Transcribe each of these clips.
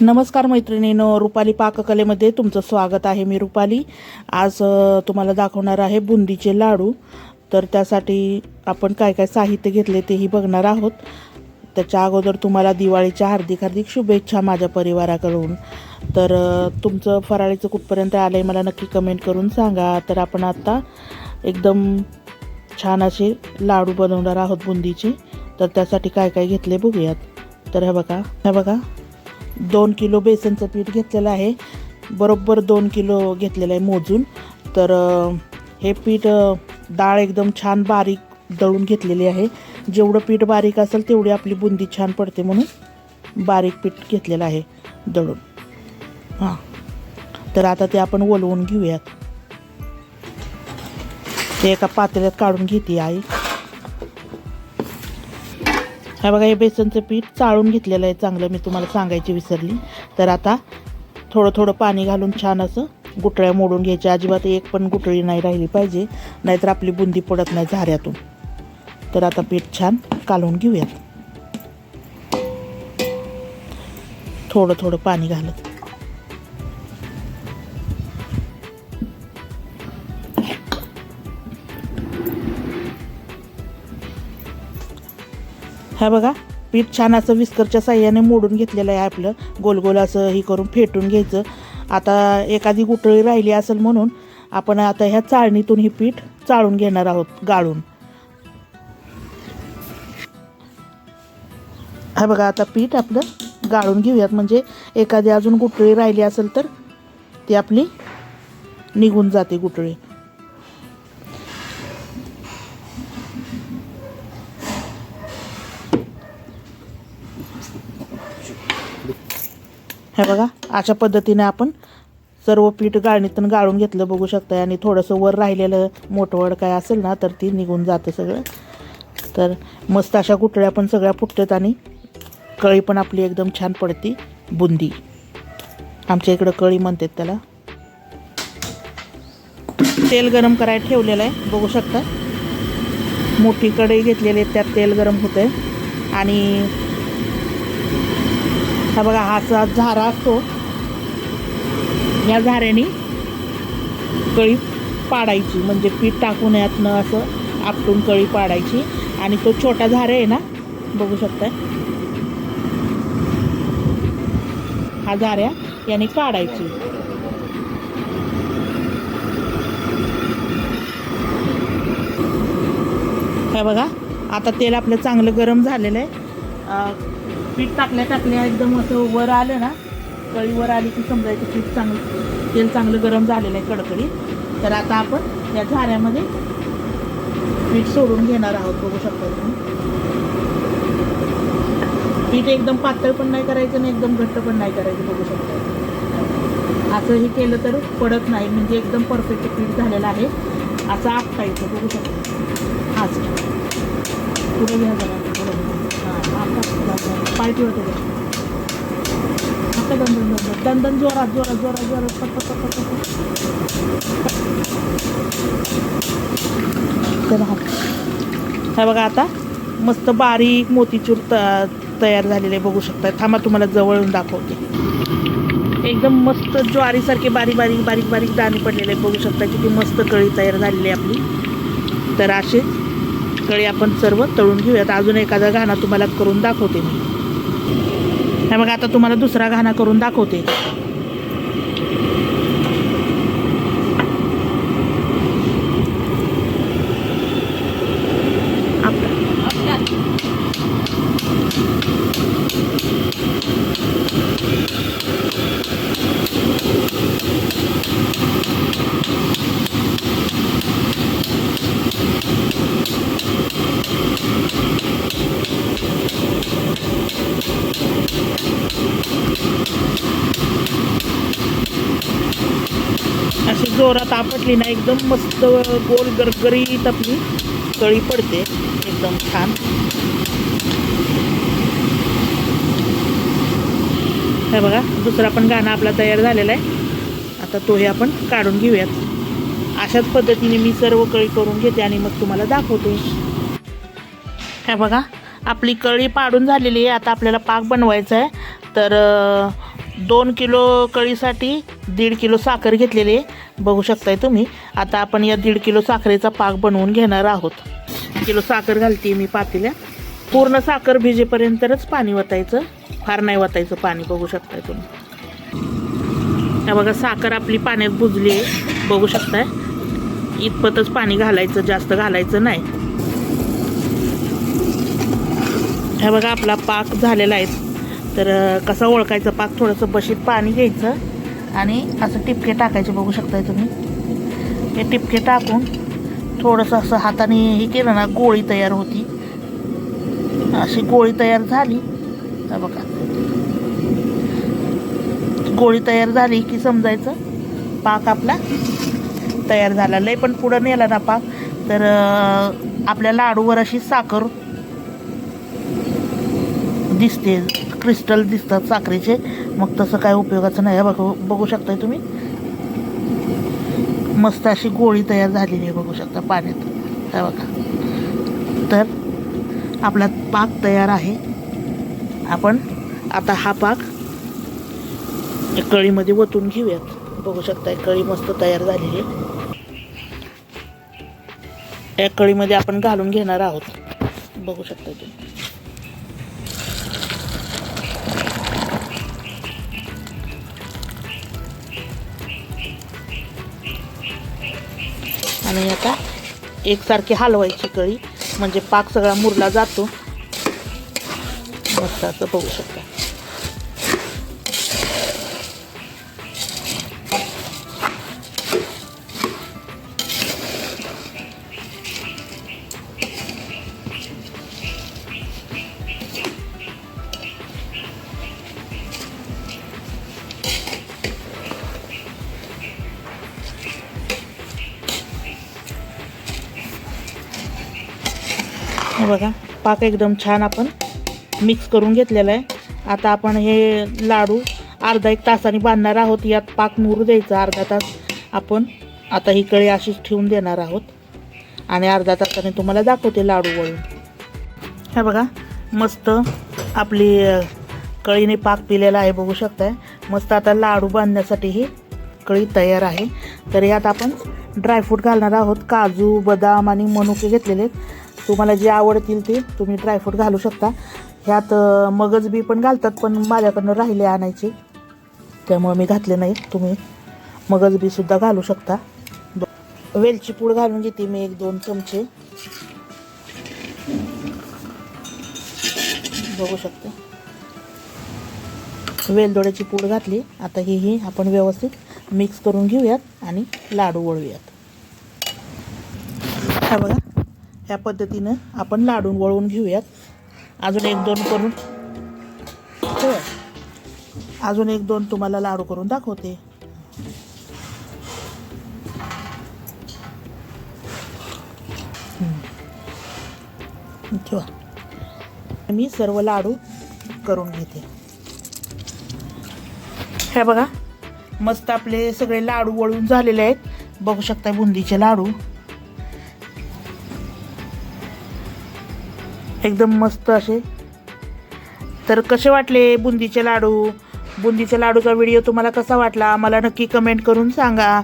नमस्कार मैत्रिणीनं रुपाली पाककलेमध्ये तुमचं स्वागत आहे मी रुपाली. आज तुम्हाला दाखवणार आहे बुंदीचे लाडू. तर त्यासाठी आपण काय काय साहित्य घेतले तेही बघणार आहोत. त्याच्या अगोदर तुम्हाला दिवाळीच्या हार्दिक हार्दिक शुभेच्छा माझ्या परिवाराकडून. तर तुमचं फराळीचं कुठपर्यंत आलं आहे मला नक्की कमेंट करून सांगा. तर आपण आत्ता एकदम छान असे लाडू बनवणार आहोत बुंदीचे. तर त्यासाठी काय काय घेतले बघूयात. तर हे बघा हे बघा. दोन किलो बेसनचं पीठ घेतलेलं आहे. बरोबर दोन किलो घेतलेलं आहे मोजून. तर हे पीठ डाळ एकदम छान बारीक दळून घेतलेली आहे. जेवढं पीठ बारीक असेल तेवढी आपली बुंदी छान पडते म्हणून बारीक पीठ घेतलेलं आहे दळून. हां. तर आता ते आपण ओलवून घेऊयात. ते एका पातळ्यात काढून घेते आई. हे बघा हे बेसनचं पीठ चाळून घेतलेलं आहे चांगलं. मी तुम्हाला सांगायची विसरली. तर आता थोडं थोडं पाणी घालून छान असं गुटळ्या मोडून घ्यायच्या. अजिबात एक पण गुटळी नाही राहिली पाहिजे. नाहीतर आपली बुंदी पडत नाही झाऱ्यातून. तर आता पीठ छान कालवून घेऊयात. थोडं थोडं पाणी घालत. हा बघा पीठ छान असं विस्करच्या साह्याने मोडून घेतलेलं आहे आपलं. गोल गोल असं हे करून फेटून घ्यायचं. आता एखादी गुटळी राहिली असेल म्हणून आपण आता ह्या चाळणीतून ही पीठ चाळून घेणार आहोत गाळून. हा बघा आता पीठ आपलं गाळून घेऊयात. म्हणजे एखादी अजून गुटळी राहिली असेल तर ती आपली निघून जाते गुटळी हे बघा अशा पद्धतीने आपण सर्व पीठ गाळणीतून गाळून घेतलं बघू शकता आणि थोडंसं वर राहिलेलं मोठवड काय असेल ना तर ती निघून जातं सगळं. तर मस्त अशा गुटळ्या पण सगळ्या फुटतात आणि कळी पण आपली एकदम छान पडते बुंदी. आमच्या इकडं कळी म्हणतात त्याला. तेल गरम करायला ठेवलेलं आहे बघू शकता. मोठी कढई घेतलेली आहे त्यात तेल गरम होतं आहे आणि हा बघा हा असा झारा असतो. या झाऱ्याने कळी पाडायची म्हणजे पीठ टाकून यातनं असं आपटून कळी पाडायची. आणि तो छोटा झारा आहे ना बघू शकताय. हा झाऱ्या याने काढायची हे बघा आता तेल आपलं चांगलं गरम झालेलं आहे. पीठ टाकल्या टाकल्या एकदम असं वर आलं ना कळी वर आली की समजायचं पीठ चांगलं तेल चांगलं गरम झालेलं आहे कडकडीत. तर आता आपण या झाऱ्यामध्ये पीठ सोडून घेणार आहोत बघू शकता तुम्ही. पीठ एकदम पातळ पण नाही करायचं आणि एकदम घट्ट पण नाही करायचं बघू शकता असंही केलं तर पडत नाही म्हणजे एकदम परफेक्ट पीठ झालेलं आहे. असं आपटायचं बघू शकता असं. पुढे घ्या जरा. हां होते. पाय दन दन दन दन दंदन जोरात जोरात जोरात जोरात पट पट पट पट हा. हे बघा आता. मस्त बारीक मोतीचूर त तयार झालेले बघू शकता थांबा तुम्हाला जवळून दाखवते. एकदम मस्त ज्वारीसारखे बारीक बारीक बारीक बारीक दाणे पडलेले बघू शकता किती मस्त कळी तयार झालेली आहे आपली. तर असे कळी आपण सर्व तळून घेऊयात. अजून एखादा घाणा तुम्हाला करून दाखवते मी. मग आता तुम्हाला दुसरा घाणा करून दाखवते आपला अशी जोरात आपटली ना एकदम मस्त गोल गरगरीत आपली कळी पडते. एकदम छान. हे बघा दुसरा पण गाणं आपला तयार झालेला आहे. आता तोही आपण काढून घेऊयात. अशाच पद्धतीने मी सर्व कळी करून घेते आणि मग तुम्हाला दाखवते. हे बघा आपली कळी पाडून झालेली आहे. आता आपल्याला पाक बनवायचा आहे. तर दोन किलो कळीसाठी दीड किलो साखर घेतलेली आहे. बघू शकताय तुम्ही. आता आपण या दीड किलो साखरेचा पाक बनवून घेणार आहोत. किलो साखर घालते मी पातेल्या. पूर्ण साखर भिजेपर्यंतच पाणी वतायचं. फार नाही वतायचं पाणी बघू शकताय तुम्ही. बघा साखर आपली पाण्यात बुजली आहे. बघू शकताय. इतपतच पाणी घालायचं जास्त घालायचं नाही. हे बघा आपला पाक झालेला आहे. तर कसा ओळखायचा? पाक थोडंसं बशीत पाणी घ्यायचं आणि असं टिपके टाकायचे बघू शकताय तुम्ही. हे टिपके टाकून थोडंसं असं हाताने हे केलं ना गोळी तयार होती. अशी गोळी तयार झाली. तर बघा. गोळी तयार झाली की समजायचं पाक आपला तयार झाला. लय पण पुढं नेला ना पाक तर आपल्या लाडूवर अशी साखर दिसते. क्रिस्टल दिसतात साखरेचे. मग तसं काय उपयोगाचं नाही. आहे बघू बघू शकताय तुम्ही? मस्त अशी गोळी तयार झालेली आहे बघू शकता पाण्यात. हे बघा. तर आपला पाक तयार आहे. आपण आता हा पाक या कळीमध्ये ओतून घेऊयात. बघू शकताय कळी मस्त तयार झालेली आहे. या कळीमध्ये आपण घालून घेणार आहोत. बघू शकता तुम्ही. आणि आता एकसारखी हलवायची कळी म्हणजे पाक सगळा मुरला जातो. मस्त असं बघू शकता. हे बघा पाक एकदम छान आपण मिक्स करून घेतलेला आहे. आता आपण हे लाडू अर्धा एक तासाने बांधणार आहोत. यात पाक मुरू द्यायचा अर्धा तास आपण आता ही कळी अशीच ठेवून देणार आहोत. आणि अर्धा तासाने तुम्हाला दाखवते लाडू वळून. हे बघा मस्त आपली कळीने पाक पिलेला आहे बघू शकताय. मस्त आता लाडू बांधण्यासाठी ही कळी तयार आहे. तर यात आपण ड्रायफ्रूट घालणार आहोत. काजू बदाम आणि मनुके घेतलेले आहेत. तुम्हाला जे आवडतील ते तुम्ही ड्रायफ्रूट घालू शकता. ह्यात मगज बी पण घालतात पण माझ्याकडनं राहिले आणायचे. त्यामुळे मी घातले नाही तुम्ही. मगज बी सुद्धा घालू शकता. ब- वेलची पूड घालून घेते मी एक दोन चमचे. बघू शकता. वेलदोड्याची पूड घातली. आता ही ही आपण व्यवस्थित मिक्स करून घेऊयात आणि लाडू वळूयात. हा बघा. ह्या पद्धतीनं आपण लाडू वळवून घेऊयात. अजून एक दोन करून. ठेवा. अजून एक दोन तुम्हाला लाडू करून दाखवते. ठेवा. मी सर्व लाडू करून घेते. हे बघा मस्त आपले सगळे लाडू वळून झालेले आहेत. बघू शकता बुंदीचे लाडू. एकदम मस्त असे. तर कसे वाटले बुंदीचे लाडू? बुंदीचे लाडूचा व्हिडिओ तुम्हाला कसा वाटला? मला नक्की कमेंट करून सांगा.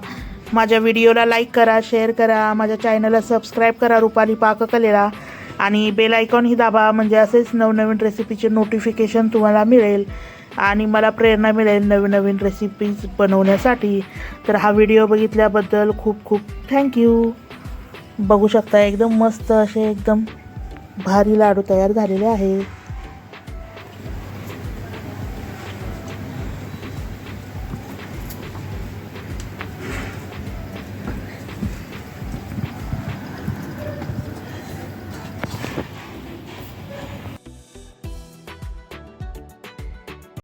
माझ्या व्हिडिओला लाईक करा शेअर करा. माझ्या चॅनलला सबस्क्राईब करा रुपाली पाककलेला. आणि बेल आयकॉन ही दाबा म्हणजे असेच नवनवीन रेसिपीचे नोटिफिकेशन तुम्हाला मिळेल. आणि मला प्रेरणा मिळेल नवीन नवीन रेसिपीज बनवण्यासाठी. तर हा व्हिडिओ बघितल्याबद्दल खूप खूप थँक्यू बघू शकता एकदम मस्त असे एकदम भारी लाडू तयार झालेले आहे.